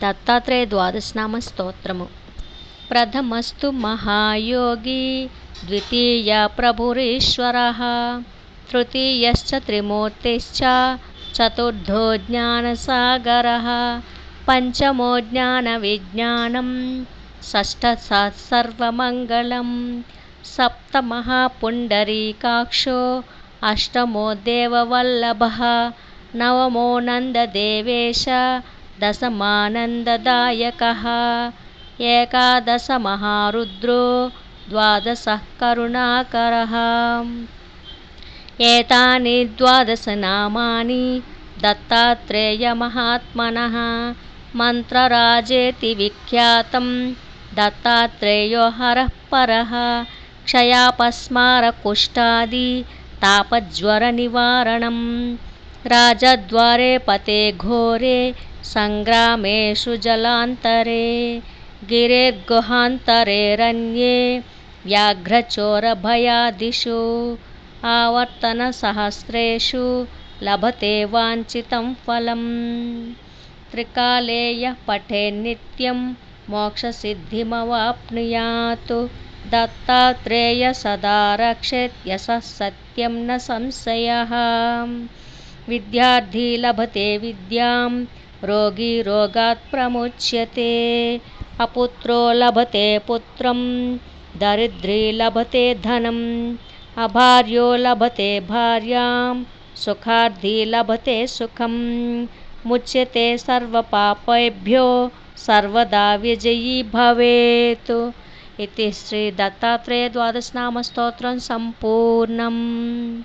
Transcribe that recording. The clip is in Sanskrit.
దత్తాత్రేయ ద్వాదశనామ స్తోత్రము. ప్రథమస్తు మహాయోగి ద్వితీయ ప్రభురీశ్వర తృతీయశ్చ త్రిమూర్తిశ్చ చతుర్థో జ్ఞానసాగర పంచమో జ్ఞాన జ్ఞానవిజ్ఞానం షష్ఠసర్వమంగళం సప్తమः పుండరీకాక్షో అష్టమో దేవవల్లభः నవమో నందదేవేశ दशमानन्ददायकः। एकादशमहारुद्रो द्वादशः करुणाकरः। एतानि द्वादशनामानि दत्तात्रेयमहात्मनः। मन्त्रराजेति विख्यातं दत्तात्रेयो हरः परः क्षयापस्मारकुष्ठादि तापज्वरनिवारणं राजद्वारे पते घोरे सङ्ग्रामेषु जलान्तरे गिरेर्गुहान्तरेरन्ये व्याघ्रचोरभयादिषु आवर्तनसहस्रेषु लभते वाञ्छितं फलं त्रिकाले यः पठेन्नित्यं मोक्षसिद्धिमवाप्नुयात्। दत्तात्रेय सदा रक्षेत् यशः सत्यं न संशयः विद्यार्थी लभते विद्यां, रोगी रोगात् प्रमुच्यते। अपुत्रो लभते पुत्रं, दरिद्री लभते धनम् अभार्यो लभते भार्यां, सुखार्थी लभते सुखं। मुच्यते सर्वपापेभ्यो, सर्वदा विजयी भवेत्। इति श्रीदत्तात्रेयद्वादशनामस्तोत्रं सम्पूर्णम्।